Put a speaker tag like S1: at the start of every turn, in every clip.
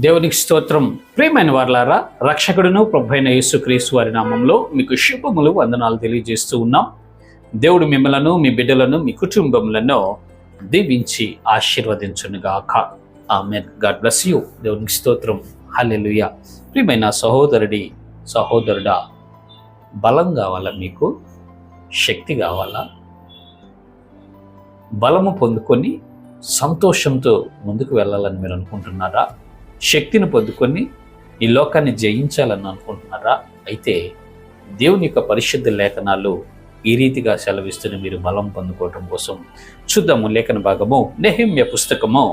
S1: దేవునికి స్తోత్రం. ప్రియమైన వార్లారా రక్షకుడును ప్రభైన యేసుక్రీస్తు వారి నామంలో మీకు శుభములు వందనాలు తెలియజేస్తూ ఉన్నాం. దేవుడు మిమ్మలను మీ బిడ్డలను మీ కుటుంబములను దీవించి ఆశీర్వదించునుగాక. ఆమెన్. God bless you. దేవునికి స్తోత్రం. హల్లెలుయ. ప్రియమైన సహోదరుడి సహోదరుడా బలం కావాలా మీకు? శక్తి కావాలా? బలము పొందుకొని సంతోషంతో ముందుకు వెళ్ళాలని మీరు అనుకుంటున్నారా? శక్తిని పొందుకొని ఈ లోకాన్ని జయించాలని అనుకుంటున్నారా? అయితే దేవుని యొక్క పరిశుద్ధ లేఖనాలు ఈ రీతిగా సెలవిస్తున్న మీరు బలం పొందుకోవటం కోసం చూద్దాము. లేఖన భాగము నెహిమ్య పుస్తకము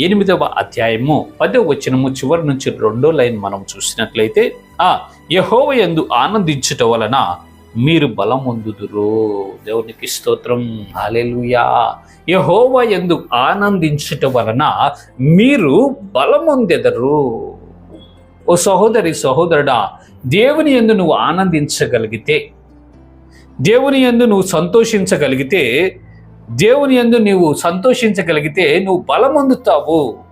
S1: ఎనిమిదవ అధ్యాయము పదవ వచనము చివరి నుంచి రెండో లైన్ మనం చూసినట్లయితే ఆ యహోవ యందు ఆనందించటం వలన మీరు బలం పొందుదురు దేవునికి స్తోత్రం. అలెలుయా యహోవ ఎందు ఆనందించుట వలన మీరు బలమొందెదరు. ఓ సహోదరి సహోదరుడా దేవుని యందు నువ్వు ఆనందించగలిగితే దేవుని యందు నువ్వు సంతోషించగలిగితే దేవుని యందు నువ్వు సంతోషించగలిగితే నువ్వు బలమొందుతావు.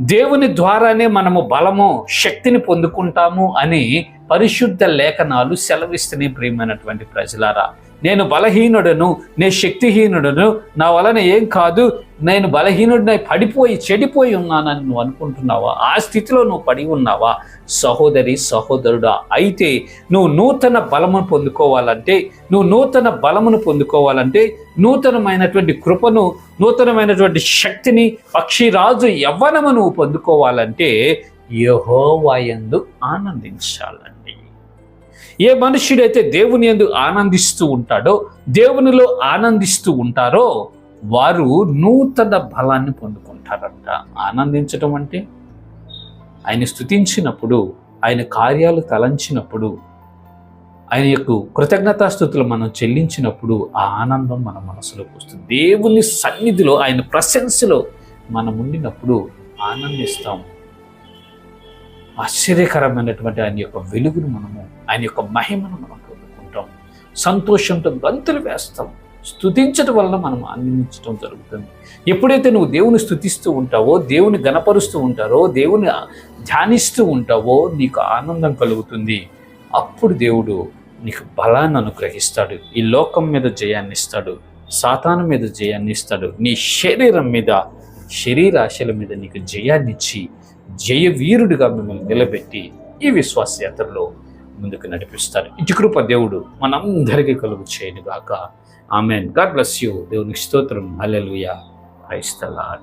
S1: దేవుని ద్వారానే మనము బలము శక్తిని పొందుకుంటాము అని పరిశుద్ధ లేఖనాలు సెలవిస్తున్నాయి ప్రియమైనటువంటి ప్రజలారా. నేను బలహీనుడను నేను శక్తిహీనుడను నా వలన ఏం కాదు నేను బలహీనుడినై పడిపోయి చెడిపోయి ఉన్నానని నువ్వు అనుకుంటున్నావా? ఆ స్థితిలో నువ్వు పడి ఉన్నావా? సహోదరి సహోదరుడా అయితే నువ్వు నూతన బలమును పొందుకోవాలంటే నువ్వు నూతన బలమును పొందుకోవాలంటే నూతనమైనటువంటి కృపను నూతనమైనటువంటి శక్తిని పక్షిరాజు యవ్వనము నువ్వు పొందుకోవాలంటే యహోవాయందు ఆనందించాలండి. ఏ మనుష్యుడైతే దేవుని ఎందు ఆనందిస్తూ ఉంటాడో దేవునిలో ఆనందిస్తూ ఉంటారో వారు నూతన బలాన్ని పొందుకుంటారంట. ఆనందించటం అంటే? ఆయన స్థుతించినప్పుడు ఆయన కార్యాలు తలంచినప్పుడు ఆయన యొక్క కృతజ్ఞతాస్థుతులు మనం చెల్లించినప్పుడు ఆ ఆనందం మన మనసులోకి వస్తుంది. దేవుని సన్నిధిలో ఆయన ప్రశంసలో మనం ఉండినప్పుడు ఆనందిస్తాం. ఆశ్చర్యకరమైనటువంటి ఆయన యొక్క వెలుగును మనము ఆయన యొక్క మహిమను మనం పొందుకుంటాం. సంతోషంతో గంతులు వేస్తాం. స్థుతించడం వలన మనం ఆనందించడం జరుగుతుంది. ఎప్పుడైతే నువ్వు దేవుని స్థుతిస్తూ ఉంటావో దేవుని గణపరుస్తూ ఉంటారో దేవుని ధ్యానిస్తూ ఉంటావో నీకు ఆనందం కలుగుతుంది. అప్పుడు దేవుడు నీకు బలాన్ని అనుగ్రహిస్తాడు. ఈ లోకం మీద జయాన్ని ఇస్తాడు. సాతాను మీద జయాన్ని ఇస్తాడు. నీ శరీరం మీద శరీరాశల మీద నీకు జయాన్నిచ్చి జయవీరుడిగా మిమ్మల్ని నిలబెట్టి ఈ విశ్వాస యాత్రలో ముందుకు నడిపిస్తారు. ఇటు కృప దేవుడు మనందరికీ కలుగు చేయనుగాక. ఆమెన్. God bless you. దేవునికి స్తోత్రం. హల్లెలూయా. క్రైస్తలా